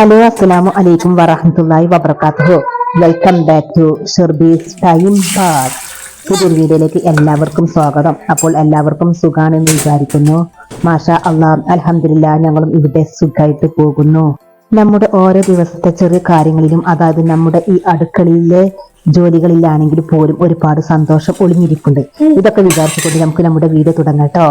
Hello അസ്സലാമു അലൈക്കും വറഹമത്തുള്ളാഹി വബർക്കാത്തു welcome back to Sherbees time pass പുതിയൊരു വീഡിയോയിലേക്ക് എല്ലാവർക്കും സ്വാഗതം. അപ്പോൾ എല്ലാവർക്കും സുഖാണെന്ന് വിചാരിക്കുന്നു. മാഷ അള്ളാഹ് അലഹമില്ല ഞങ്ങളും ഇവിടെ സുഖമായിട്ട് പോകുന്നു. നമ്മുടെ ഓരോ ദിവസത്തെ ചെറിയ കാര്യങ്ങളിലും അതായത് നമ്മുടെ ഈ അടുക്കളയിലെ ജോലികളിലാണെങ്കിൽ പോലും ഒരുപാട് സന്തോഷം ഒളിഞ്ഞിരിപ്പുണ്ട്. ഇതൊക്കെ വിചാരിച്ചുകൊണ്ട് നമുക്ക് നമ്മുടെ വീഡിയോ തുടങ്ങാം കേട്ടോ.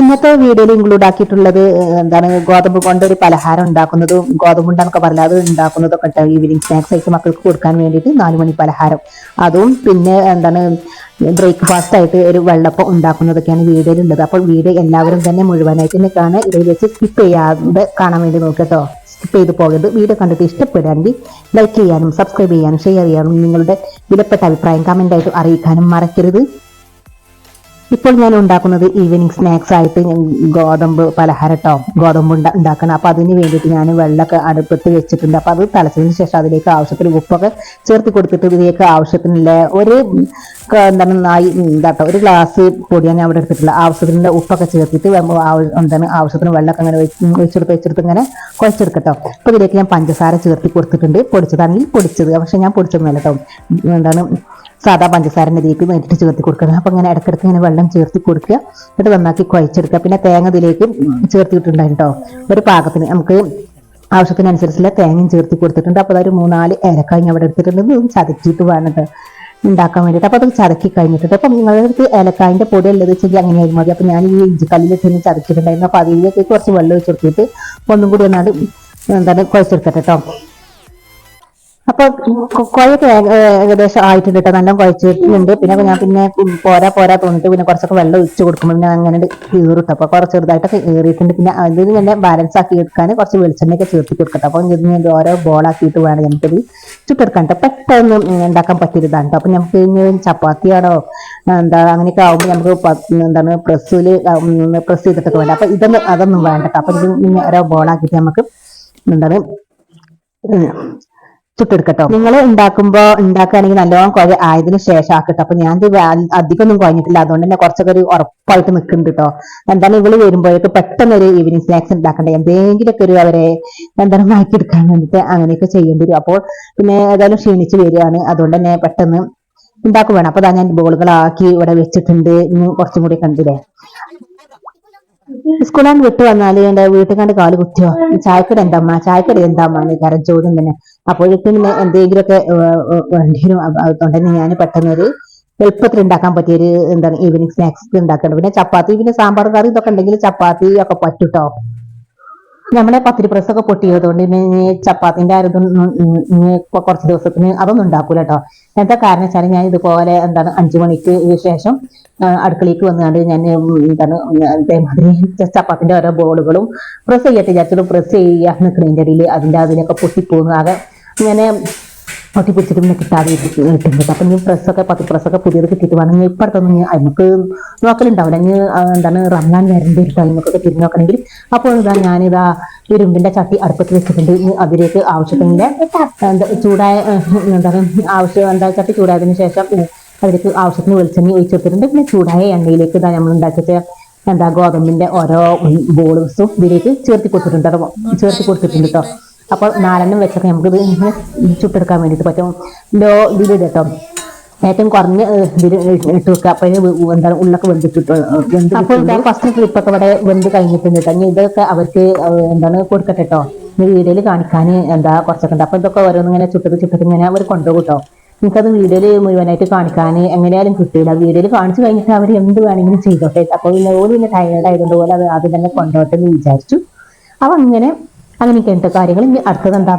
ഇന്നത്തെ വീഡിയോയിൽ ഇൻക്ലൂഡ് ആക്കിയിട്ടുള്ളത് എന്താണ് ഗോതമ്പ് കൊണ്ട് ഒരു പലഹാരം ഉണ്ടാക്കുന്നതും ഗോതമ്പ് ഉണ്ടെന്നൊക്കെ പറഞ്ഞാൽ അത് ഉണ്ടാക്കുന്നതൊക്കെ ഉണ്ട് ഈവനിങ് സ്നാക്സ് ആയിട്ട് മക്കൾക്ക് കൊടുക്കാൻ വേണ്ടിയിട്ട് നാലുമണി പലഹാരം. അതും പിന്നെ എന്താണ് ബ്രേക്ക്ഫാസ്റ്റ് ആയിട്ട് ഒരു വെള്ളപ്പം ഉണ്ടാക്കുന്നതൊക്കെയാണ് വീഡിയോയിൽ ഉള്ളത് അപ്പോൾ വീഡിയോ എല്ലാവരും തന്നെ മുഴുവനായിട്ട് തന്നെ കാണുക. ഇതിൽ വെച്ച് സ്കിപ്പ് ചെയ്യാതെ കാണാൻ വേണ്ടി നോക്കട്ടോ സ്കിപ്പ് ചെയ്ത് പോകരുത്. വീഡിയോ കണ്ടിട്ട് ഇഷ്ടപ്പെടുകയാണെങ്കിൽ ലൈക്ക് ചെയ്യാനും സബ്സ്ക്രൈബ് ചെയ്യാനും ഷെയർ ചെയ്യാനും നിങ്ങളുടെ വിലപ്പെട്ട അഭിപ്രായം കമന്റ് ആയിട്ട് അറിയിക്കാനും മറക്കരുത്. ഇപ്പോൾ ഞാൻ ഉണ്ടാക്കുന്നത് ഈവനിങ് സ്നാക്സ് ആയിട്ട് ഗോതമ്പ് പലഹാരട്ടോ ഗോതമ്പ് ഉണ്ട ഉണ്ടാക്കണം. അപ്പൊ അതിന് വേണ്ടിയിട്ട് ഞാൻ വെള്ളമൊക്കെ അടുപ്പത്ത് വെച്ചിട്ടുണ്ട്. അപ്പൊ അത് തലച്ചതിന് ശേഷം അതിലേക്ക് ആവശ്യത്തിന് ഉപ്പൊക്കെ ചേർത്ത് കൊടുത്തിട്ട് ഇതിലേക്ക് ആവശ്യത്തിനുള്ള ഒരു എന്താണ് നായി ഇതാട്ടോ ഒരു ഗ്ലാസ് പൊടിയാണ് ഞാൻ അവിടെ എടുത്തിട്ടുള്ളത്. ആവശ്യത്തിനുള്ള ഉപ്പൊക്കെ ചേർത്തിട്ട് എന്താണ് ആവശ്യത്തിന് വെള്ളമൊക്കെ അങ്ങനെ വെച്ച് വെച്ചെടുത്ത് വെച്ചെടുത്ത് ഇങ്ങനെ കുഴച്ചെടുക്കട്ടോ. അപ്പൊ ഇതിലേക്ക് ഞാൻ പഞ്ചസാര ചേർത്തി കൊടുത്തിട്ടുണ്ട്. പൊടിച്ചതാണെങ്കിൽ പൊടിച്ചത്. പക്ഷെ ഞാൻ പൊടിച്ചതൊന്നുമല്ല കേട്ടോ. എന്താണ് സാധാ പഞ്ചസാരന്റെ ഇതിലേക്ക് വേണ്ടിയിട്ട് ചേർത്ത് കൊടുക്കണം അപ്പം ഇങ്ങനെ ഇടയ്ക്കിടയ്ക്ക് ഇങ്ങനെ വെള്ളം ചേർത്തി കൊടുക്കുക. എന്നിട്ട് നന്നാക്കി കുഴച്ചെടുക്കുക. പിന്നെ തേങ്ങ ഇതിലേക്ക് ചേർത്തിട്ടുണ്ടായിരുന്നു കേട്ടോ ഒരു പാകത്തിന് നമുക്ക് ആവശ്യത്തിനനുസരിച്ചുള്ള തേങ്ങയും ചേർത്ത് കൊടുത്തിട്ടുണ്ട്. അപ്പോൾ അതൊരു മൂന്നാൽ ഏലക്കായ അവിടെ എടുത്തിട്ടുണ്ട്. ഇതും ചതക്കിയിട്ട് വേണം ട്ടോ. ഉണ്ടാക്കാൻ വേണ്ടിയിട്ട്. അപ്പോൾ അത് ചതക്കി കഴിഞ്ഞിട്ടുണ്ട്. അപ്പം നിങ്ങളുടെ അടുത്ത് ഏലക്കായന്റെ പൊടി ഉള്ളത് വെച്ചെങ്കിൽ അങ്ങനെയായിരുന്നു മതി. അപ്പം ഞാൻ ഈ ഇഞ്ചിക്കല്ലിലിട്ട് ഒന്ന് ചതച്ചിട്ടുണ്ടായിരുന്നു അപ്പോൾ അതിലേക്ക് കുറച്ച് വെള്ളം ഒഴിച്ചെടുത്തിട്ട് ഒന്നും കൂടി ഒന്നാണ്ട് എന്താണ് കുഴച്ചെടുക്കട്ടെ കേട്ടോ അപ്പൊ കുഴയൊക്കെ ഏക- ഏകദേശം ആയിട്ടുണ്ട് കേട്ടോ നല്ല കുഴച്ചിട്ടുണ്ട്. പിന്നെ ഞാൻ പിന്നെ പോരാ പോരാ തോന്നിട്ട് പിന്നെ കുറച്ചൊക്കെ വെള്ളം ഒഴിച്ച് കൊടുക്കുമ്പോൾ പിന്നെ അങ്ങനെ കീറിട്ടു. അപ്പൊ കുറച്ച് ചെറുതായിട്ടൊക്കെ കീറിയിട്ടുണ്ട്. പിന്നെ അതിൽ തന്നെ ബാലൻസ് ആക്കി എടുക്കാൻ കുറച്ച് വെളിച്ചെണ്ണയൊക്കെ ചേർത്ത് കൊടുക്കട്ടെ. അപ്പൊ ഇതിന് ഓരോ ബോളാക്കിയിട്ട് വേണം നമുക്കിത് ചുട്ടെടുക്കാൻ കേട്ടോ പെട്ടെന്ന് ഉണ്ടാക്കാൻ പറ്റിയതാണ് കേട്ടോ അപ്പൊ ഇനി ചപ്പാത്തിയാണോ എന്താ അങ്ങനെയൊക്കെ ആവുമ്പോൾ നമുക്ക് എന്താണ് പ്രസ്സിൽ പ്രസ് ചെയ്തിട്ടൊക്കെ വേണ്ട. അപ്പൊ ഇതൊന്നും അതൊന്നും വേണ്ട അപ്പൊ ഇത് ഓരോ ബോളാക്കിയിട്ട് നമുക്ക് എന്താണ് ചുട്ടെടുക്കട്ടോ. നിങ്ങൾ ഉണ്ടാക്കുമ്പോ ഉണ്ടാക്കുകയാണെങ്കിൽ നല്ലോണം കുഴ ആയതിനു ശേഷം ആക്കട്ടോ. അപ്പൊ ഞാൻ ഇത് വേ- അധികം ഒന്നും കുഴഞ്ഞിട്ടില്ല. അതുകൊണ്ട് തന്നെ കുറച്ചൊക്കെ ഒരു ഉറപ്പായിട്ട് നിൽക്കുന്നുണ്ട് കേട്ടോ എന്താണ് ഇവൾ വരുമ്പോഴേക്ക് പെട്ടെന്ന് ഒരു ഈവനിങ് സ്നാക്സ് ഉണ്ടാക്കണ്ടേ? എന്തെങ്കിലുമൊക്കെ ഒരു അവരെ എന്താണ് മാറ്റിയെടുക്കാൻ വേണ്ടിയിട്ട് അങ്ങനെയൊക്കെ ചെയ്യേണ്ടി വരും. അപ്പോൾ പിന്നെ ഏതായാലും ക്ഷീണിച്ച് വരികയാണ്. അതുകൊണ്ട് തന്നെ പെട്ടെന്ന് ഉണ്ടാക്കും വേണം. അപ്പൊ ഞാൻ ബോളുകളാക്കി ഇവിടെ വെച്ചിട്ടുണ്ട്. ഇനി കുറച്ചും കൂടി കണ്ടില്ലേ? സ്കൂളാണ് വിട്ടു വന്നാൽ എന്റെ വീട്ടിൽ കണ്ട് കാൽ കുത്തിയോ? ചായക്കട എന്താ ചായക്കട എന്താ കാരണം ചോദ്യം തന്നെ അപ്പോഴേക്കും എന്തെങ്കിലുമൊക്കെ വേണ്ടി വരും അതുകൊണ്ട് ഞാൻ പെട്ടെന്നൊരു എളുപ്പത്തിൽ ഉണ്ടാക്കാൻ പറ്റിയ ഒരു എന്താണ് ഈവനിങ് സ്നാക്സ് ഉണ്ടാക്കേണ്ടത് പിന്നെ ചപ്പാത്തി പിന്നെ സാമ്പാർ കറി ഇതൊക്കെ ഉണ്ടെങ്കിൽ ചപ്പാത്തി ഒക്കെ പറ്റൂട്ടോ. നമ്മളെ പത്തിരി പ്രസ്സൊക്കെ പൊട്ടിയതുകൊണ്ട് പിന്നെ ചപ്പാത്തിന്റെ ആരും കുറച്ച് ദിവസത്തിന് അതൊന്നും ഉണ്ടാക്കൂല കേട്ടോ എന്താ കാരണം വെച്ചാൽ ഞാൻ ഇതുപോലെ എന്താണ് അഞ്ചു മണിക്ക് ശേഷം അടുക്കളയിലേക്ക് വന്നുകൊണ്ട് ഞാൻ എന്താണ് അതേമാതിരി ചപ്പാത്തിന്റെ ഓരോ ബോളുകളും പ്രസ് ചെയ്യട്ടെ വിചാരിച്ചിട്ട് പ്രസ് ചെയ്യാൻ നിൽക്കുന്നതിന്റെ ഇടയിൽ അതിന്റെ അതിലൊക്കെ പൊട്ടിപ്പോകുന്നു ആകെ ഇങ്ങനെ പൊട്ടിപ്പിടിച്ചിട്ട് പിന്നെ കിട്ടാതെ കിട്ടുന്നത് അപ്പം ഇനി പ്രസ്സൊക്കെ പത്ത് പ്രസ്സൊക്കെ പുതിയത് കിട്ടിയിട്ട് വേണം ഇനി ഞാൻ നമുക്ക് നോക്കലുണ്ടാവില്ല. ഇനി എന്താണ് റംലാൻ വരേണ്ട ഒരു ടൈമൊക്കെ തിരിഞ്ഞു നോക്കണമെങ്കിൽ അപ്പോൾ ഇതാ ഞാനിതാ ഇരുമ്പിന്റെ ചട്ടി അടുപ്പത്ത് വെച്ചിട്ടുണ്ട്. അതിലേക്ക് ആവശ്യത്തിന്റെ എന്താ ചൂടായ എന്താണ് ആവശ്യം എന്താ ചട്ടി ചൂടായതിനു ശേഷം അതിലേക്ക് ആവശ്യത്തിന് വെളിച്ചെണ്ണ ഒഴിച്ചെടുത്തിട്ടുണ്ട് പിന്നെ ചൂടായ എണ്ണയിലേക്ക് ഇതാ നമ്മൾ ഉണ്ടാക്കിച്ച എന്താ ഗോതമ്പിന്റെ ഓരോ ബോൾസും ഇതിലേക്ക് ചേർത്തി കൊടുത്തിട്ടുണ്ട്. ചേർത്തി കൊടുത്തിട്ടുണ്ട് കേട്ടോ അപ്പോൾ നാലെണ്ണം വെച്ചൊക്കെ നമുക്ക് ഇങ്ങനെ ചുട്ടെടുക്കാൻ വേണ്ടിയിട്ട് പറ്റും. ലോ ഇതിൽ കേട്ടോ. ഏറ്റവും കുറഞ്ഞ ഇട്ട് വെക്കുക. അപ്പൊ ഇതിന് വെ- എന്താണ് ഉള്ളൊക്കെ വെന്തിട്ട് വെന്ത് അപ്പോൾ ഫസ്റ്റ് ക്ലിപ്പൊക്കെ ഇവിടെ വെന്ത് കഴിഞ്ഞിട്ടുണ്ട് കേട്ടോ. ഇനി ഇതൊക്കെ അവർക്ക് എന്താണ് കൊടുക്കട്ടെ കേട്ടോ. വീഡിയോയിൽ കാണിക്കാൻ എന്താ കുറച്ചൊക്കെ ഉണ്ട്. അപ്പൊ ഇതൊക്കെ ഓരോന്ന് ഇങ്ങനെ ചുട്ടത് ചുട്ടത് ഇങ്ങനെ അവർ കൊണ്ടുപോകും കേട്ടോ. എനിക്കത് വീഡിയോയിൽ മുഴുവനായിട്ട് കാണിക്കാൻ എങ്ങനെയാലും കിട്ടില്ല വീഡിയോയിൽ കാണിച്ചു കഴിഞ്ഞിട്ട് അവർ എന്ത് വേണമെങ്കിലും ചെയ്തോട്ടെ. അപ്പോൾ പിന്നെ ഓൽ പിന്നെ ടയേർഡ് ആയതുകൊണ്ട് പോലെ അത് ആദ്യം തന്നെ കൊണ്ടുപോട്ടെ എന്ന് വിചാരിച്ചു. അപ്പം അങ്ങനെ അങ്ങനെയൊക്കെ ഉണ്ട് കാര്യങ്ങൾ ഇനി അടുത്തത് എന്താ?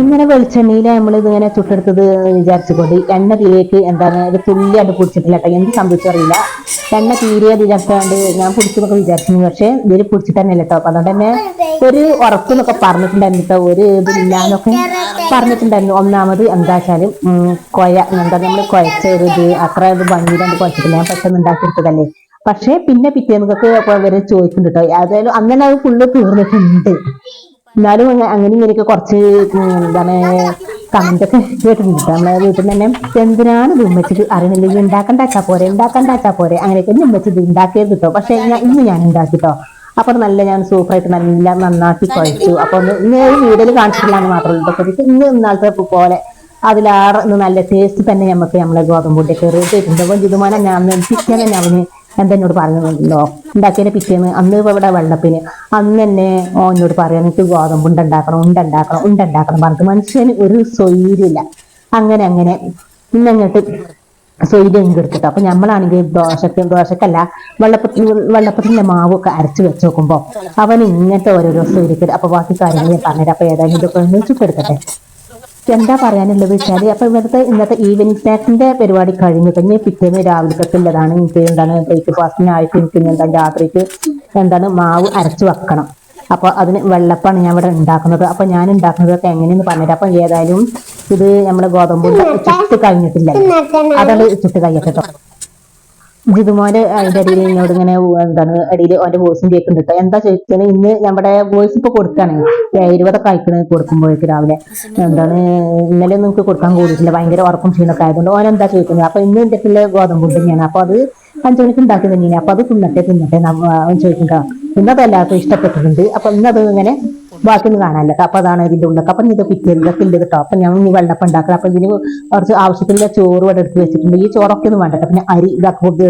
ഇങ്ങനെ വെളിച്ചെണ്ണയിൽ നമ്മൾ ഇതിങ്ങനെ ചുട്ടെടുത്തത് വിചാരിച്ചുകൊണ്ട് എണ്ണ തീരേക്ക് എന്താണ് അത് തുള്ളിയായിട്ട് പിടിച്ചിട്ടില്ല കേട്ടോ. എന്ത് സംഭവിച്ചറിയില്ല എണ്ണ തീരെ ഇതിനകത്താണ്ട് ഞാൻ പിടിച്ചെന്നൊക്കെ വിചാരിച്ചു പക്ഷേ ഇതിൽ പിടിച്ചിട്ട് തന്നെ കേട്ടോ. അപ്പൊ അതുകൊണ്ട് തന്നെ ഒരു ഉറപ്പെന്നൊക്കെ പറഞ്ഞിട്ടുണ്ടായിരുന്നു കേട്ടോ. ഒരു ഇതില്ലാന്നൊക്കെ പറഞ്ഞിട്ടുണ്ടായിരുന്നു. ഒന്നാമത് എന്താ വെച്ചാലും കൊയ എന്താ നമ്മൾ കുഴച്ച ഒരു ഇത് അത്ര ഇത് ഭംഗിയിലാണ്ട് കുഴച്ചിട്ടില്ല ഞാൻ പെട്ടെന്ന് ഉണ്ടാക്കിയെടുത്തതല്ലേ. പക്ഷേ പിന്നെ പിറ്റേന്നൊക്കെ വരെ ചോദിക്കുന്നുണ്ട് കേട്ടോ അതായത് അങ്ങനെ അത് ഫുള്ള് തീർന്നിട്ടുണ്ട്. എന്നാലും അങ്ങനെ ഇങ്ങനെയൊക്കെ കുറച്ച് എന്താണ് കമന്റ് ഒക്കെ കേട്ടിട്ടുണ്ട്. നമ്മളെ വീട്ടിൽ തന്നെ എന്തിനാണ് ഉമ്മച്ചിക്ക് അറിയണില്ല ഇത് ഉണ്ടാക്കണ്ടാച്ചാ പോരെ ഉണ്ടാക്കണ്ടാച്ചാ പോരെ. അങ്ങനെയൊക്കെ ഉമ്മച്ചി ഇത് ഉണ്ടാക്കിയത് കിട്ടോ പക്ഷെ ഇന്ന് ഞാൻ ഉണ്ടാക്കി ഉണ്ടാക്കിട്ടോ അപ്പൊ നല്ല ഞാൻ സൂപ്പറായിട്ട് നല്ല നന്നാക്കി കഴിച്ചു. അപ്പൊ ഒന്ന് ഇന്ന് വീഡിയോയിൽ കാണിച്ചിട്ടില്ലാന്ന് മാത്രമേ ഉള്ളൂ ഇന്ന് ഇന്നാളത്തെ പോലെ അതിലാറ് നല്ല ടേസ്റ്റ് തന്നെ നമുക്ക് നമ്മളെ ഗോതമ്പുണ്ടി കേട്ടിട്ടുണ്ട് അപ്പൊ ഇതുപോലെ ഞാൻ ചിക്കനെ ഞാൻ എന്താ എന്നോട് പറഞ്ഞിട്ടുണ്ടല്ലോ ഉണ്ടാക്കിയതിന്റെ പിറ്റേന്ന് അന്ന് ഇവിടെ വെള്ളപ്പിന് അന്ന് തന്നെ ഓ എന്നോട് പറയാം എനിക്ക് ഗോതമ്പ് ഉണ്ടാക്കണം ഉണ്ട ഉണ്ടാക്കണം ഉണ്ട ഉണ്ടാക്കണം പറഞ്ഞിട്ട് മനുഷ്യന് ഒരു സ്വൈര്യമില്ല. അങ്ങനെ അങ്ങനെ. ഇന്നങ്ങോട്ട് സ്വൈര്യം എടുത്തിട്ട്. അപ്പൊ നമ്മളാണെങ്കിൽ ദോശക്കും ദോശക്കല്ല വെള്ളപ്പത്തിന് വെള്ളപ്പത്തിന്റെ മാവൊക്കെ അരച്ച് വെച്ച് നോക്കുമ്പോ അവൻ ഇങ്ങനത്തെ ഓരോരോ സ്വൈര്യത്തിൽ അപ്പൊ ബാക്കി കാര്യങ്ങൾ ഞാൻ പറഞ്ഞുതരാം. അപ്പൊ ഏതായാലും ഇതൊക്കെ ഒന്ന് ചുട്ടെടുക്കട്ടെ എന്താ പറയാനുള്ളത് വെച്ചാൽ അപ്പൊ ഇവിടുത്തെ ഇന്നത്തെ ഈവനിങ് പാക്കിന്റെ പരിപാടി കഴിഞ്ഞു. കഴിഞ്ഞ് പിറ്റേന്ന് രാവിലത്തേക്കുള്ളതാണ് എനിക്ക് എന്താണ് ബ്രേക്ക്ഫാസ്റ്റിനായിട്ട് എനിക്ക് എന്താ രാത്രിക്ക് എന്താണ് മാവ് അരച്ചു വെക്കണം. അപ്പൊ അതിന് വെള്ളപ്പാണ് ഞാൻ ഇവിടെ ഉണ്ടാക്കുന്നത്. അപ്പൊ ഞാൻ ഉണ്ടാക്കുന്നതൊക്കെ എങ്ങനെയെന്ന് പറഞ്ഞിട്ട്. അപ്പൊ ഏതായാലും ഇത് നമ്മുടെ ഗോതമ്പ് ചുട്ട് കഴിഞ്ഞിട്ടില്ല അതാണ് ചുട്ട് കഴിയട്ടെ ജിതുമോന്റെ അതിന്റെ ഇടയിൽ എന്നോട് ഇങ്ങനെ എന്താണ് ഇടയിൽ ഓന്റെ വോയിസും കേൾക്കുന്നുണ്ട് എന്താ ചോദിച്ചാൽ ഇന്ന് നമ്മുടെ വോയിസ് ഇപ്പൊ കൊടുക്കാണ്. ഇരുപതൊക്കെ അയക്കണ കൊടുക്കുമ്പോഴേക്ക് രാവിലെ. എന്താണ് ഇന്നലെ നമുക്ക് കൊടുക്കാൻ കൂടിയിട്ടില്ല. ഭയങ്കര ഉറക്കം ചെയ്യുന്നൊക്കെ ആയതുകൊണ്ട് ഓൻ എന്താ ചോദിക്കുന്നത്? അപ്പൊ ഇന്ന് എന്റെ പിള്ളേ ഗോതമ്പ് തന്നെയാണ് അപ്പൊ അത് അഞ്ചു മണിക്ക് ഉണ്ടാക്കി തന്നെയാണ് അപ്പൊ അത് തിന്നട്ടെ തിന്നട്ടെ ചോദിക്കുക ഇന്നത് എല്ലാവർക്കും ഇഷ്ടപ്പെട്ടിട്ടുണ്ട്. അപ്പൊ ഇന്നത് ഇങ്ങനെ ബാക്കിയൊന്നും കാണാനില്ല. അപ്പൊ അതാണ് ഇതിന്റെ ഉള്ളൊക്കെ അപ്പൊ ഇത് പിറ്റേന്നൊക്കെ ഉണ്ട് കേട്ടോ? അപ്പൊ ഞാൻ ഇനി വെള്ളപ്പം ഉണ്ടാക്കണം അപ്പൊ ഇതിന് കുറച്ച് ആവശ്യത്തിലുള്ള ചോറ് ഇവിടെ എടുത്ത് വെച്ചിട്ടുണ്ട്. ഈ ചോറൊക്കെ ഒന്നും വേണ്ട പിന്നെ അരി ഇതാക്കി ഇത്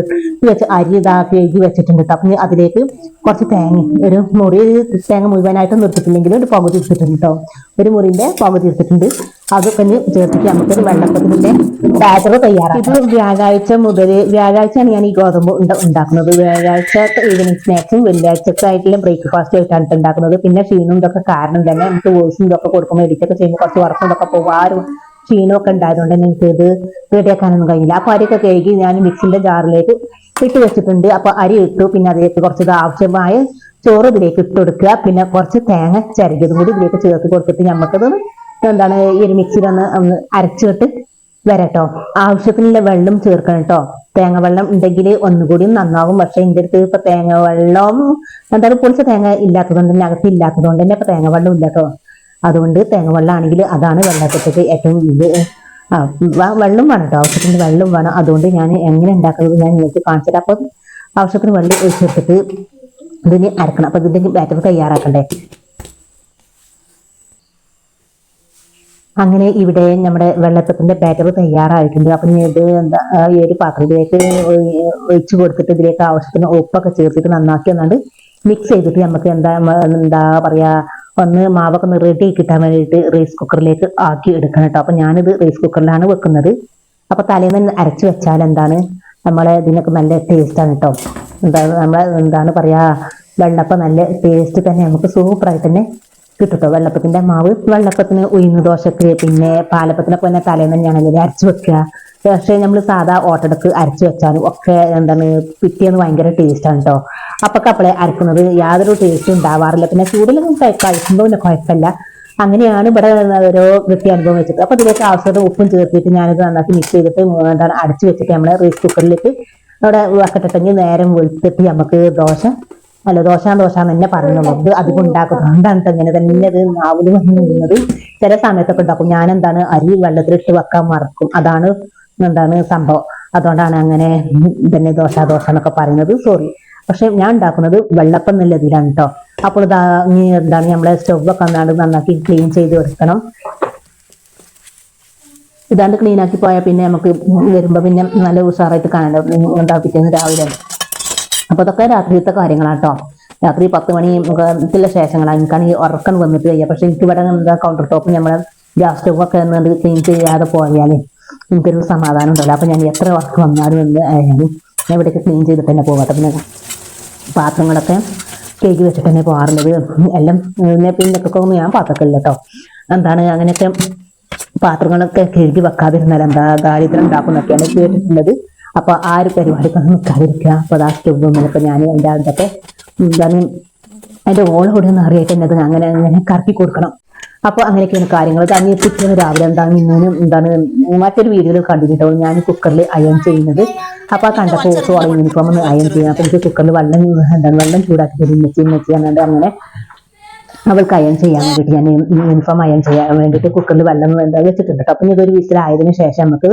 വെച്ച് അരി ഇതാക്കി എഴുതി വെച്ചിട്ടുണ്ട് കേട്ടോ. അപ്പൊ അതിലേക്ക് കുറച്ച് തേങ്ങ ഒരു മുറി തേങ്ങ മുഴുവനായിട്ട് നിർത്തിട്ടില്ലെങ്കിൽ ഒരു പകുതി എടുത്തിട്ടുണ്ട് കേട്ടോ. ഒരു മുറിന്റെ പകുതി എടുത്തിട്ടുണ്ട്. അതൊക്കെ ഒന്ന് ചേർത്തിട്ട് നമുക്കൊരു വെള്ളപ്പത്തിന്റെ ബാറ്റർ തയ്യാറാണ് ഇത് വ്യാഴാഴ്ച മുതൽ വ്യാഴാഴ്ചയാണ് ഞാൻ ഈ ഗോതമ്പ് ഉണ്ടാക്കുന്നത്. വ്യാഴാഴ്ച ഈവനിങ് സ്നാക്സും വെള്ളിയാഴ്ചത്തെ ആയിട്ടുള്ള ബ്രേക്ക്ഫാസ്റ്റ് ആയിട്ടാണ് ഉണ്ടാക്കുന്നത്. പിന്നെ ക്ഷീണം ഇതൊക്കെ കാരണം തന്നെ നമുക്ക് വോയിസും ഇതൊക്കെ കൊടുക്കുമ്പോൾ എഡിറ്റൊക്കെ ചെയ്യുമ്പോൾ കുറച്ച് വർക്കും ഇതൊക്കെ പോകാറും ക്ഷീണമൊക്കെ ഉണ്ടായതുകൊണ്ട് എനിക്ക് ഇത് റെഡിയാക്കാനൊന്നും കഴിഞ്ഞില്ല. അപ്പൊ അരിയൊക്കെ കഴുകി ഞാൻ മിക്സിന്റെ ജാറിലേക്ക് ഇട്ട് വെച്ചിട്ടുണ്ട്. അപ്പോൾ അരി ഇട്ടു. പിന്നെ അതിലേക്ക് കുറച്ച് ആവശ്യമായ ചോറ് ഇതിലേക്ക് ഇട്ട് കൊടുക്കുക. പിന്നെ കുറച്ച് തേങ്ങ ചരകിയതും കൂടി ഇതിലേക്ക് ചേർത്ത് കൊടുത്തിട്ട് നമുക്കത് എന്താണ് ഈ ഒരു മിക്സിയിലൊന്ന് ഒന്ന് അരച്ചിട്ട് വരട്ടോ. ആവശ്യത്തിനുള്ള വെള്ളം ചേർക്കണം കേട്ടോ തേങ്ങ വെള്ളം ഉണ്ടെങ്കിൽ ഒന്നുകൂടി നന്നാവും. പക്ഷെ എന്റെ അടുത്ത് ഇപ്പൊ തേങ്ങ വെള്ളം എന്താണ് പൊളിച്ച തേങ്ങ ഇല്ലാത്തതുകൊണ്ട് തന്നെ അകത്ത് ഇല്ലാത്തതുകൊണ്ട് തന്നെ ഇപ്പൊ തേങ്ങ വെള്ളം ഇല്ല കേട്ടോ അതുകൊണ്ട് തേങ്ങ വെള്ളം ആണെങ്കിൽ അതാണ് വെള്ളത്തിലേക്ക് ഏറ്റവും വെള്ളം വേണം കേട്ടോ ആവശ്യത്തിന് വെള്ളം വേണം. അതുകൊണ്ട് ഞാൻ എങ്ങനെ ഉണ്ടാക്കുന്നത് ഞാൻ നിങ്ങൾക്ക് കാണിച്ചിട്ട് അപ്പൊ ആവശ്യത്തിന് വെള്ളം ഒഴിച്ചെടുത്തിട്ട് ഇതിന് അരക്കണം അപ്പൊ ഇതിന്റെ ബാറ്റർ തയ്യാറാക്കണ്ടേ? അങ്ങനെ ഇവിടെ നമ്മുടെ വെള്ളപ്പത്തിന്റെ ബാറ്റർ തയ്യാറായിട്ടുണ്ട്. അപ്പൊ ഇത് എന്താ ഈ ഒരു പാത്രത്തിലേക്ക് ഒഴിച്ചു കൊടുത്തിട്ട് ഇതിലേക്ക് ആവശ്യത്തിന് ഉപ്പൊക്കെ ചേർത്തിട്ട് നന്നാക്കി എന്നാണ്ട് മിക്സ് ചെയ്തിട്ട് നമുക്ക് എന്താ എന്താ പറയാ ഒന്ന് മാവൊക്കെ ഒന്ന് റെഡി കിട്ടാൻ വേണ്ടിയിട്ട് റൈസ് കുക്കറിലേക്ക് ആക്കി എടുക്കണം കേട്ടോ. അപ്പൊ ഞാനിത് റൈസ് കുക്കറിലാണ് വെക്കുന്നത്. അപ്പൊ തലേന്ന് അരച്ച് വെച്ചാൽ എന്താണ്? നമ്മളെ ഇതിനൊക്കെ നല്ല ടേസ്റ്റാണ് കേട്ടോ. എന്താ നമ്മളെ എന്താണ് പറയാ വെള്ളപ്പം നല്ല ടേസ്റ്റ് തന്നെ നമുക്ക് സൂപ്പറായിട്ട് തന്നെ കിട്ടുട്ടോ. വെള്ളപ്പത്തിന്റെ മാവ് വെള്ളപ്പത്തിന് ഉഴുന്ന് ദോശക്ക് പിന്നെ പാലപ്പത്തിനൊക്കെ തന്നെ തലേന്ന് തന്നെയാണെങ്കിൽ അരച്ച് വെക്കുക. പക്ഷേ നമ്മൾ സാധാ ഓട്ടടക്ക് അരച്ച് വെച്ചാലും ഒക്കെ എന്താണ് പിറ്റേന്ന് ഭയങ്കര ടേസ്റ്റ് ആണ് കേട്ടോ അപ്പൊ കപ്പളെ അരക്കുന്നത് യാതൊരു ടേസ്റ്റും ഉണ്ടാവാറില്ല. പിന്നെ ചൂടിലൊന്നും കഴി- കഴിക്കുമ്പോൾ പിന്നെ കുഴപ്പമില്ല. അങ്ങനെയാണ് ഇവിടെ ഓരോ വൃത്തി അനുഭവം വെച്ചിട്ട് അപ്പൊ ഇതിലേക്ക് ആവശ്യമായിട്ട് ഉപ്പും ചേർത്തിട്ട് ഞാനിത് നന്നാക്കി മിക്സ് ചെയ്തിട്ട് എന്താണ് അടച്ചു വെച്ചിട്ട് നമ്മൾ റൈസ് കുക്കറിലേക്ക് അവിടെ വക്കത്തിട്ടെങ്കിൽ നേരം വെളുത്തിട്ട് നമുക്ക് ദോശ അല്ല ദോശ ദോശ തന്നെ പറഞ്ഞുള്ളൂ ഇത് അധികം ഉണ്ടാക്കുന്നുണ്ടാണ് ഇങ്ങനെ തന്നെ ഇത് നാവിൽ വന്ന് നിന്നത് ചില സമയത്തൊക്കെ ഉണ്ടാക്കും. ഞാൻ എന്താണ് അരി വെള്ളത്തിലിട്ട് വെക്കാൻ മറക്കും. അതാണ് എന്താണ് സംഭവം. അതുകൊണ്ടാണ് അങ്ങനെ തന്നെ ദോശ ദോശ എന്നൊക്കെ പറയുന്നത്. സോറി പക്ഷെ ഞാൻ ഉണ്ടാക്കുന്നത് വെള്ളപ്പം നല്ല ഇതിലാണ് കേട്ടോ അപ്പോൾ ഇതാ എന്താണ് നമ്മളെ സ്റ്റൗവൊക്കെ ഒന്നാണ്ട് നന്നാക്കി ക്ലീൻ ചെയ്ത് എടുക്കണം. ഇതാണ്ട് ക്ലീൻ ആക്കി പോയാൽ പിന്നെ നമുക്ക് വരുമ്പോൾ പിന്നെ നല്ല ഉഷാറായിട്ട് കാണണ്ട പിറ്റേന്ന് രാവിലെ. അപ്പോൾ അതൊക്കെ രാത്രിയത്തെ കാര്യങ്ങളാട്ടോ. രാത്രി പത്ത് മണി ത്തിലെ ശേഷങ്ങളാണ് എനിക്കാണെങ്കിൽ ഉറക്കം വന്നിട്ട് കഴിയുക പക്ഷെ എനിക്ക് ഇവിടെ എന്താ കൗണ്ടർ ടോപ്പ് നമ്മൾ ഗ്യാസ് സ്റ്റോവ് ഒക്കെ എന്നിട്ട് ക്ലീൻ ചെയ്യാതെ പോയാൽ എനിക്കൊരു സമാധാനം ഉണ്ടല്ലോ അപ്പോൾ ഞാൻ എത്ര വർക്ക് വന്നാലും എന്ത് ആയാലും ഞാൻ ഇവിടേക്ക് ക്ലീൻ ചെയ്തിട്ട് തന്നെ പോകാം പിന്നെ പാത്രങ്ങളൊക്കെ കേക്ക് വെച്ചിട്ട് തന്നെ പോകാറുള്ളത് എല്ലാം പിന്നെ പിന്നൊക്കെ ഞാൻ പാത്രക്കല്ലോ എന്താണ് അങ്ങനെയൊക്കെ പാത്രങ്ങളൊക്കെ കഴുകി വെക്കാതിരുന്നാൽ എന്താ ദാരിദ്ര്യം ഉണ്ടാക്കുന്നൊക്കെയാണ് കേട്ടിട്ടുള്ളത് അപ്പൊ ആ ഒരു പരിപാടിക്കൊന്നും നിൽക്കാതിരിക്കുക അപ്പൊ അതാ സ്റ്റവ് ഇപ്പൊ ഞാൻ അതിന്റെ അതൊക്കെ എന്താണ് അതിന്റെ ഓളോടെ ഒന്ന് അറിയായിട്ട് എന്നത് അങ്ങനെ അങ്ങനെ കറക്കി കൊടുക്കണം. അപ്പൊ അങ്ങനെയൊക്കെയാണ് കാര്യങ്ങൾ. തന്നെ പിറ്റേന്ന് രാവിലെ എന്താണ് ഇങ്ങനെ എന്താണ് മറ്റൊരു വീഡിയോയിൽ കണ്ടിട്ടോ ഞാൻ കുക്കറിൽ അയൺ ചെയ്യുന്നത്. അപ്പൊ ആ കണ്ടപ്പോൾ ഓട്ടോ യൂണിഫോം ഒന്ന് അയൺ ചെയ്യുന്നത് അപ്പൊ എനിക്ക് കുക്കറിൽ വെള്ളം എന്താണ് വെള്ളം ചൂടാക്കി തരും. മെച്ചി മെച്ചി അങ്ങനെ അവൾക്ക് അയൺ ചെയ്യാൻ വേണ്ടിയിട്ട് ഞാൻ യൂണിഫോം അയൺ ചെയ്യാൻ വേണ്ടിയിട്ട് കുക്കറിൽ വെള്ളം എന്താ വെച്ചിട്ടുണ്ട്. കേട്ടോ അപ്പൊ ഇതൊരു വിസിലായതിനു ശേഷം നമുക്ക്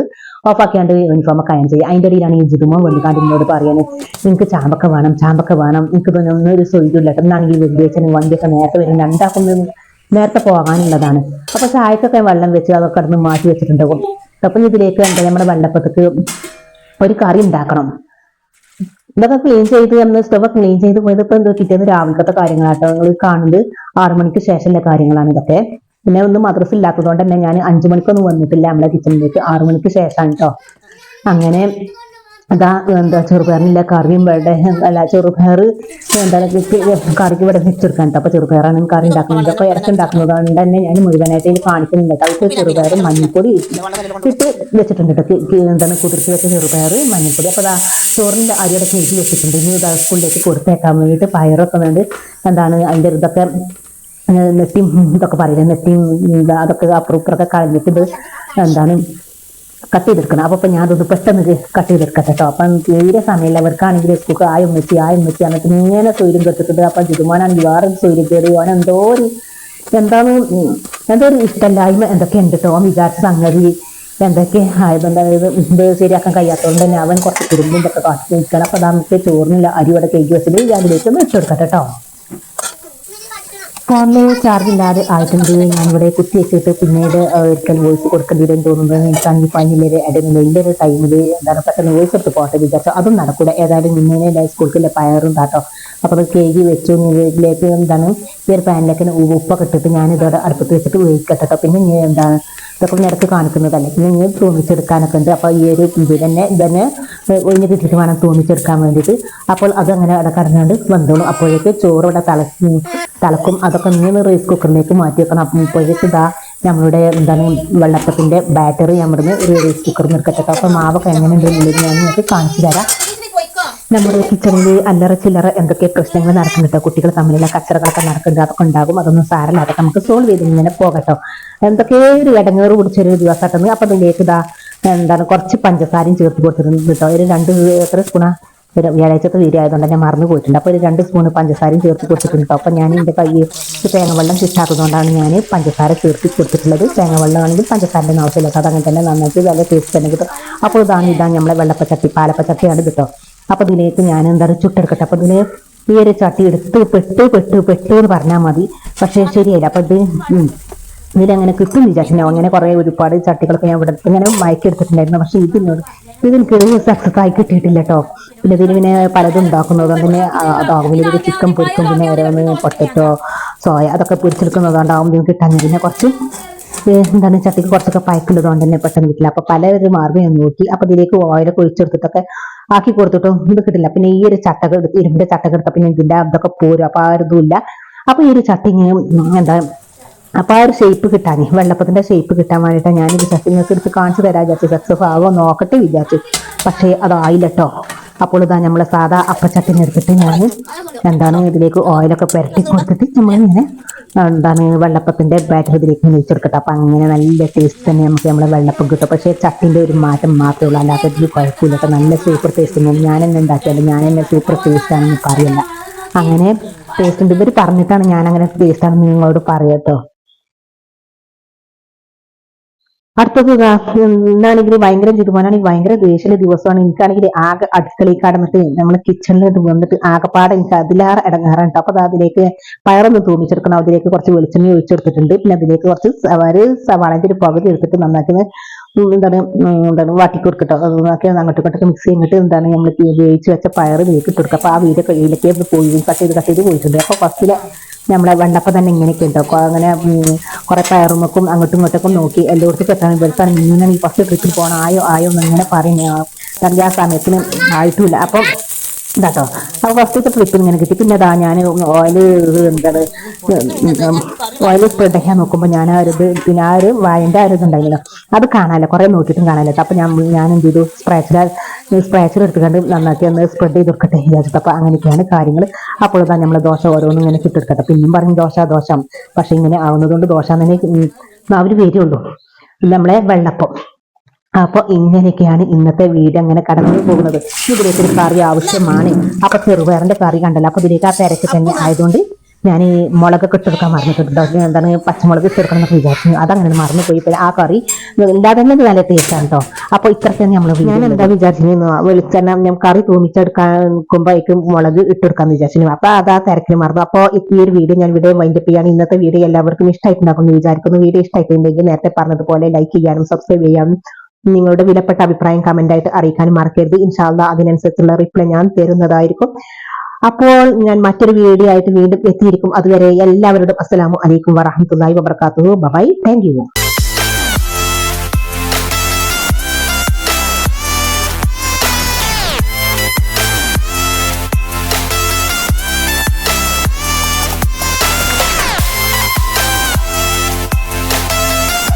ഓഫാക്കിയാണ്ട് യൂണിഫോം ഒക്കെ അയൺ ചെയ്യാം. അതിന്റെ ഇടയിലാണ് ഈ ജിതുമോ വന്നിക്കാണ്ട് എന്നോട് പറയാൻ നിങ്ങൾക്ക് ചാമ്പക്ക വേണം ചാമ്പക്ക വേണം. എനിക്ക് ഒന്നും ഒരു സൊയ്തില്ല എന്നാണെങ്കിൽ വെള്ളിയാഴ്ചന് വണ്ടിയൊക്കെ നേരത്തെ വരും. രണ്ടാക്കുമ്പോൾ നേരത്തെ പോകാനുള്ളതാണ്. അപ്പോൾ ചായക്കൊക്കെ വെള്ളം വെച്ച് അതൊക്കെ കിടന്ന് മാറ്റി വെച്ചിട്ടുണ്ടാവും. അപ്പം ഇതിലേക്ക് എന്താ നമ്മുടെ വെള്ളപ്പത്തേക്ക് ഒരു കറി ഉണ്ടാക്കണം. ഇതൊക്കെ ക്ലീൻ ചെയ്ത് നമ്മൾ സ്റ്റവ് ക്ലീൻ ചെയ്ത് പോയത് ഇപ്പൊ എന്തോ കിട്ടിയത് രാവിലത്തെ കാര്യങ്ങളാട്ടോ. നിങ്ങൾ കാണുന്നത് ആറു മണിക്ക് ശേഷമുള്ള കാര്യങ്ങളാണ് ഇതൊക്കെ. പിന്നെ ഒന്നും മദ്രസ ഇല്ലാത്തതുകൊണ്ട് തന്നെ ഞാൻ അഞ്ചു മണിക്കൊന്നും വന്നിട്ടില്ല നമ്മളെ കിച്ചണിലേക്ക് ആറു മണിക്ക് ശേഷമാണ് കേട്ടോ അങ്ങനെ അതാ എന്താ ചെറുപയറിനില്ല കറിയും വേണ്ട അല്ല ചെറുപയർ എന്താ കറിക്ക് ഇവിടെ വെച്ചെടുക്കാൻ അപ്പോൾ ചെറുപയറാണ് കറി ഉണ്ടാക്കുന്നത്. അപ്പോൾ ഇറച്ചി ഉണ്ടാക്കുന്നതുകൊണ്ട് തന്നെ ഞാൻ മുഴുവനായിട്ട് ഇതിൽ കാണിക്കുന്നുണ്ട് അതിൽ ചെറുപയറും മഞ്ഞൾപ്പൊടി ഇട്ട് വെച്ചിട്ടുണ്ട് കേട്ടോ. എന്താണ് കുതിർത്ത് വെച്ച ചെറുപയർ മഞ്ഞൾപ്പൊടി അപ്പോൾ അതാ ചോറിന്റെ അരിയുടെ കേക്ക് വെച്ചിട്ടുണ്ട്. ഇനി ഇതാ സ്കൂളിലേക്ക് കൊടുത്തേക്കാൻ വേണ്ടിയിട്ട് പയറൊക്കെ വേണ്ടി. എന്താണ് അതിന്റെ ഇതൊക്കെ നെട്ടിയും ഇതൊക്കെ പറയുന്നത് ഇതാ അതൊക്കെ അപ്പുറം ഇപ്പുറമൊക്കെ കളഞ്ഞിട്ട് ഇത് എന്താണ് കട്ട് ചെയ്തെടുക്കണം അപ്പൊ ഇപ്പൊ ഞാൻ അതൊന്ന് പെട്ടെന്ന് കട്ട് ചെയ്തെടുക്കട്ടെ കേട്ടോ അപ്പം തീരെ സമയമില്ല. അവർക്കാണെങ്കിൽ സ്കൂൾക്ക് ആയും വെച്ച് ആയും വെച്ച് എന്നിട്ട് ഇങ്ങനെ സൂര്യം കെട്ടിട്ടുണ്ട് അപ്പൊ ജിതുമാനാണെങ്കിൽ വേറെ സൂര്യം കയറി. ഓൻ എന്തോ ഒരു എന്താണ് എന്തോ ഒരു ഇഷ്ടമില്ലായ്മ എന്തൊക്കെ ഉണ്ട് കേട്ടോ അവൻ വിചാരിച്ച സംഗതി എന്തൊക്കെ ആയതുകൊണ്ട് ഇത് ശരിയാക്കാൻ കഴിയാത്തതുകൊണ്ട് തന്നെ അവൻ കുറച്ച് കുടുംബം ഇതൊക്കെ കാട്ടി നിൽക്കണം. അപ്പൊ നമുക്ക് ചോറിനില്ല കഴുകി വെച്ചിട്ട് ഞാൻ അതിലേക്ക് ഒന്ന് കൊടുക്കാം കേട്ടോ ഫോണിൽ ചാർജ് ഇല്ലാതെ ആയിട്ടുണ്ട് ഞാനിവിടെ കുത്തി വെച്ചിട്ട് പിന്നീട് ഒരിക്കൽ വോയിസ് കൊടുക്കേണ്ടി വരും തോന്നുന്നത് എനിക്കാണെങ്കിൽ പനിയിലെ ഇടയിലെ എന്റെ ഒരു ടൈമിൽ എന്താണ് പെട്ടെന്ന് വോയിസ് എടുത്ത് പോട്ടെ വിചാരിച്ചു. അതും നടക്കൂല. ഏതായാലും ഇന്നലെ സ്കൂൾക്കില്ല പയറും താട്ടോ. അപ്പോൾ അത് കേജി വെച്ചു ഇതിലേക്ക് എന്താണ്? ഈ ഒരു പാനിലേക്ക് ഉപ്പൊക്കെ ഇട്ടിട്ട് ഞാൻ ഇതോടെ അടുപ്പത്ത് വെച്ചിട്ട് വേവിക്കട്ടെ പിന്നെ ഇനി എന്താണ്? ഇതൊക്കെ നിരക്ക് കാണിക്കുന്നതല്ലേ? പിന്നെ ഇങ്ങനെ തൂമിച്ചെടുക്കാനൊക്കെ ഉണ്ട്. അപ്പോൾ ഈ ഒരു ഇത് തന്നെ ഇതന്നെ ഒഴിഞ്ഞ് കിട്ടിയിട്ട് വേണം തൂമിച്ചെടുക്കാൻ വേണ്ടിയിട്ട്. അപ്പോൾ അതങ്ങനെ അവിടെ കടന്നുകൊണ്ട് വന്നോളും. അപ്പോഴേക്ക് ചോറ് ഇവിടെ തല തലക്കും അതൊക്കെ ഇങ്ങനെ റൈസ് കുക്കറിലേക്ക് മാറ്റി വെക്കണം. അപ്പം ഇപ്പോഴേക്ക് ഇതാ നമ്മളുടെ എന്താണ് വെള്ളപ്പത്തിന്റെ ബാറ്ററി നമ്മുടെ ഒരു റൈസ് കുക്കറിൽ നിൽക്കട്ടെ അപ്പോൾ മാവൊക്കെ എങ്ങനെയുണ്ട് എന്നുള്ളത് ഞാൻ നിങ്ങൾക്ക് കാണിച്ചു തരാം. നമ്മുടെ കിച്ചണിൽ അല്ലറ ചില്ലറ എന്തൊക്കെ പ്രശ്നങ്ങൾ നടക്കുന്നുണ്ടോ. കുട്ടികൾ തമ്മിലുള്ള കച്ചറകളൊക്കെ നടക്കുന്നുണ്ട്. അതൊക്കെ ഉണ്ടാകും. അതൊന്നും സാരമില്ല. അതൊക്കെ നമുക്ക് സോൾവ് ചെയ്ത് ഇങ്ങനെ പോകട്ടോ. എന്തൊക്കെ ഒരു ഇടങ്ങേറ് പിടിച്ചൊരു ദിവസമായിട്ടുണ്ട് അപ്പൊ അതിലേക്ക് ഇതാ എന്താണ് കുറച്ച് പഞ്ചസാരയും ചേർത്ത് കൊടുത്തിട്ടുണ്ട് കേട്ടോ. ഒരു രണ്ട് എത്ര സ്പൂണാ വ്യാഴാഴ്ചത്തെ വീഡിയോ ആയതുകൊണ്ട് തന്നെ മറന്നു പോയിട്ടുണ്ട്. അപ്പോൾ ഒരു രണ്ട് സ്പൂൺ പഞ്ചസാരയും ചേർത്ത് കൊടുത്തിട്ടുണ്ട് അപ്പോൾ ഞാൻ എന്റെ കയ്യിൽ തേങ്ങവെള്ളം കിട്ടാത്തതുകൊണ്ടാണ് ഞാൻ പഞ്ചസാര ചേർത്ത് കൊടുത്തിട്ടുള്ളത്. തേങ്ങവെള്ളം ആണെങ്കിൽ പഞ്ചസാരന്റെ ആവശ്യമില്ല. അത് അങ്ങനെ തന്നെ നന്നായിട്ട് നല്ല ടേസ്റ്റ് തന്നെ കിട്ടും. അപ്പോൾ ഇതാണ് ഇതാണ് നമ്മളെ വെള്ളപ്പച്ചട്ടി പാലപ്പച്ചട്ടിയാണ് കിട്ടോ. അപ്പൊ ഇതിലേക്ക് ഞാൻ എന്താ ചുട്ടെടുക്കട്ടെ? അപ്പൊ ഇതിന് ഈ ഒരു ചട്ടി എടുത്ത് പെട്ട് പെട്ട് പെട്ട് എന്ന് പറഞ്ഞാൽ മതി. പക്ഷേ ശരിയല്ല അപ്പൊ ഇത് ഇതിലങ്ങനെ കിട്ടും വിചാരിച്ചു അങ്ങനെ കുറെ ഒരുപാട് ചട്ടികളൊക്കെ ഞാൻ ഇവിടെ ഇങ്ങനെ മയക്കെടുത്തിട്ടുണ്ടായിരുന്നു പക്ഷെ ഇതിനോട് ഇതെനിക്ക് സക്സസ് ആയി കിട്ടിയിട്ടില്ല കേട്ടോ പിന്നെ ഇതിന് പിന്നെ പലതും ഉണ്ടാക്കുന്നത് തന്നെ അതാകും ഇതിൽ ചിക്കൻ പൊരിക്കും. പിന്നെ ഓരോന്ന് പൊട്ടറ്റോ സോയ അതൊക്കെ പൊരിച്ചെടുക്കുന്നതുകൊണ്ടാകും ഇതിന് കിട്ടാൻ പിന്നെ കുറച്ച് എന്താണ് ചട്ടിക്ക് കുറച്ചൊക്കെ പയക്കുള്ളതുകൊണ്ട് തന്നെ പെട്ടെന്ന് കിട്ടില്ല. അപ്പൊ പല ഒരു മാർഗം ഞാൻ നോക്കി. അപ്പൊ ഇതിലേക്ക് ഓയിലൊക്കെ ഒഴിച്ചെടുത്തിട്ടൊക്കെ ആക്കി കൊടുത്തിട്ടോ ഇത് കിട്ടില്ല. പിന്നെ ഈ ഒരു ചട്ടക എടുത്ത് ഇരുമ്പിന്റെ ചട്ടക എടുത്ത പിന്നെ ഇതിന്റെ അതൊക്കെ പോരും. അപ്പൊ ആ ഒരു ഇതുമില്ല. അപ്പൊ ഈ ഒരു ചട്ടി എന്താ അപ്പൊ ആ ഒരു ഷേപ്പ് കിട്ടാൻ വെള്ളപ്പത്തിന്റെ ഷേപ്പ് കിട്ടാൻ വേണ്ടിയിട്ടാണ് ഞാൻ ഇത് ചട്ടി നിങ്ങൾക്ക് എടുത്ത് കാണിച്ചു തരാൻ വിചാരിച്ചു. സക്സസ് ആവോ നോക്കട്ടെ വിചാരിച്ചു. പക്ഷേ അതായില്ല കേട്ടോ അപ്പോൾ ഇതാ നമ്മളെ സാധാ അപ്പച്ചട്ടിനെടുത്തിട്ട് ഞാൻ എന്താണ് ഇതിലേക്ക് ഓയിലൊക്കെ പുരട്ടി കൊടുത്തിട്ട് നമ്മളിങ്ങനെ എന്താണ് വെള്ളപ്പത്തിന്റെ ബാറ്റർ ഇതിലേക്ക് ഇങ്ങനെ ഒഴിച്ചെടുക്കട്ടെ അപ്പൊ അങ്ങനെ നല്ല ടേസ്റ്റ് തന്നെ നമുക്ക് നമ്മളെ വെള്ളപ്പം കിട്ടും. പക്ഷേ ചട്ടിന്റെ ഒരു മാറ്റം മാത്രമേ ഉള്ളൂ. അല്ലാത്ത ഒരു കുഴപ്പമില്ല. കേട്ടോ നല്ല സൂപ്പർ ടേസ്റ്റ് ഞാൻ എന്നെ ഉണ്ടാക്കിയാലും ഞാൻ എന്നെ സൂപ്പർ ടേസ്റ്റ് ആണെന്ന് പറയില്ല. അങ്ങനെ ടേസ്റ്റ് ഉണ്ട്. ഇവർ പറഞ്ഞിട്ടാണ് ഞാൻ അങ്ങനെ ടേസ്റ്റ് ആണെന്ന് നിങ്ങളോട് പറയട്ടോ അടുത്തത് എന്താണെങ്കിൽ ഭയങ്കര തീരുമാനമാണെങ്കിൽ ഭയങ്കര ദേഷ്യമുള്ള ദിവസമാണ്. എനിക്കാണെങ്കിൽ ആകെ അടുക്കളയിൽ കടന്നിട്ട് നമ്മളെ കിച്ചണിൽ വന്നിട്ട് ആകെപ്പാടെ എനിക്ക് അതിലേറെ ഇടങ്ങാറുണ്ട് അപ്പൊ അതിലേക്ക് പയറൊന്ന് തൂമിച്ചെടുക്കണം. അതിലേക്ക് കുറച്ച് വെളിച്ചെണ്ണ ഒഴിച്ചെടുത്തിട്ടുണ്ട്. പിന്നെ അതിലേക്ക് കുറച്ച് ഒരു സവാളന്റെ ഒരു പകുതി എടുത്തിട്ട് നന്നാക്കി എന്താണ് എന്താണ് വാട്ടി കൊടുക്കട്ടോ അത് നന്നാക്കി അങ്ങോട്ടും ഇങ്ങോട്ടൊക്കെ മിക്സ് ചെയ്തിട്ട് എന്താണ് നമ്മൾ വേവിച്ച് വെച്ച പയർ വീട്ടിൽ കൊടുക്കുക. അപ്പൊ ആ വീട് കയ്യിലേക്ക് പോയി കട്ട് ചെയ്ത് കട്ട് ചെയ്ത് പോയിട്ടുണ്ട്. അപ്പൊ ഫസ്റ്റിലെ നമ്മളെ വെണ്ടപ്പം തന്നെ ഇങ്ങനെയൊക്കെ ഉണ്ടാക്കും അങ്ങനെ കുറെ പയറുമൊക്കും അങ്ങോട്ടും ഇങ്ങോട്ടൊക്കെ നോക്കി എല്ലായിടത്തും എത്താൻ ഇവിടുത്താണ് ഇങ്ങനെ ഈ ഫസ്റ്റ് ട്രിപ്പിൽ പോകണം. ആയോ ആയോ എന്ന് ഇങ്ങനെ പറയുന്ന. ആ സമയത്തിന് ആയിട്ടില്ല. അപ്പം ഇതാട്ടോ. അപ്പൊ ഫസ്റ്റത്തെ ട്രിപ്പിൽ ഇങ്ങനെ കിട്ടി. പിന്നെ അതാ ഞാൻ ഓയിൽ എന്താണ്? ഓയിൽ സ്പ്രെഡ് ചെയ്യാൻ നോക്കുമ്പോൾ ഞാൻ ആ ഒരു പിന്നെ ആ ഒരു വായന്റെ ആ ഒരു ഇതുണ്ടായിരുന്നു അത് കാണാനില്ല. കുറേ നോക്കിയിട്ടും കാണാനില്ല. അപ്പോൾ ഞാൻ ഞാൻ എന്ത് ചെയ്തു? സ്പ്രാച്ചർ സ്പ്രാച്ചർ എടുത്തുകൊണ്ട് നന്നാക്കി ഒന്ന് സ്പ്രെഡ് ചെയ്ത് കൊടുക്കട്ടെ വിചാരിച്ചിട്ട്. അപ്പം അങ്ങനെയൊക്കെയാണ് കാര്യങ്ങൾ. അപ്പോൾ ഇതാ നമ്മൾ ദോശ ഓരോന്നും ഇങ്ങനെ ചുട്ടെടുക്കട്ടെ പിന്നെയും പറയും ദോശ ദോശ. പക്ഷെ ഇങ്ങനെ ആവുന്നതുകൊണ്ട് ദോശ തന്നെ അവർ വരുള്ളൂ. നമ്മളെ വെള്ളപ്പം. അപ്പൊ ഇങ്ങനെയൊക്കെയാണ് ഇന്നത്തെ വീട് അങ്ങനെ കടന്നു പോകുന്നത്. ഇതിലേക്ക് ഒരു കറി ആവശ്യമാണ്. അപ്പൊ ചെറുപയറിന്റെ കറി കണ്ടല്ലോ. അപ്പൊ ഇതിലേക്ക് ആ തിരക്ക് തന്നെ ആയതുകൊണ്ട് ഞാൻ ഈ മുളകൊക്കെ ഇട്ടെടുക്കാൻ മറന്നിട്ടുണ്ടോ എന്താണ് പച്ചമുളക് ഇട്ടെടുക്കണം എന്നൊക്കെ വിചാരിച്ചു. അതങ്ങനെ മറന്നു പോയി. പിന്നെ ആ കറി ഉണ്ടാകുന്നത് നല്ല ടേസ്റ്റാണ് കേട്ടോ അപ്പോൾ തന്നെ നമ്മൾ ഞാൻ എന്താ വിചാരിച്ചിരുന്നു വെളിച്ചെണ്ണ ഞാൻ കറി തൂമിച്ചെടുക്കാൻ നിൽക്കുമ്പോഴേക്കും മുളക് ഇട്ടെടുക്കാന്ന് വിചാരിച്ചു. അപ്പോൾ ആ തിരക്കിന് മറന്നു. അപ്പോൾ ഈ ഒരു വീഡിയോ ഞാൻ ഇവിടെ വൈൻഡപ്പ് ചെയ്യാണ് ഇന്നത്തെ വീഡിയോ എല്ലാവർക്കും ഇഷ്ടമായിട്ടുണ്ടാകുമെന്ന് വിചാരിക്കുന്നു. വീഡിയോ ഇഷ്ടമായിട്ടുണ്ടെങ്കിൽ നേരത്തെ പറഞ്ഞതുപോലെ ലൈക്ക് ചെയ്യാനും സബ്സ്ക്രൈബ് ചെയ്യാനും നിങ്ങളുടെ വിലപ്പെട്ട അഭിപ്രായം കമന്റ് ആയിട്ട് അറിയിക്കാനും മറക്കരുത്. ഇൻഷാല്ല അതിനനുസരിച്ചുള്ള റിപ്ലൈ ഞാൻ തരുന്നതായിരിക്കും. അപ്പോൾ ഞാൻ മറ്റൊരു വീഡിയോ ആയിട്ട് വീണ്ടും എത്തിയിരിക്കും. അതുവരെ എല്ലാവരോടും അസ്സലാമു അലൈക്കും വറഹമത്തല്ലാഹി വബർക്കാത്തു ബൈ താങ്ക് യു